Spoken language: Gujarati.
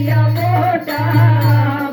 ગોટા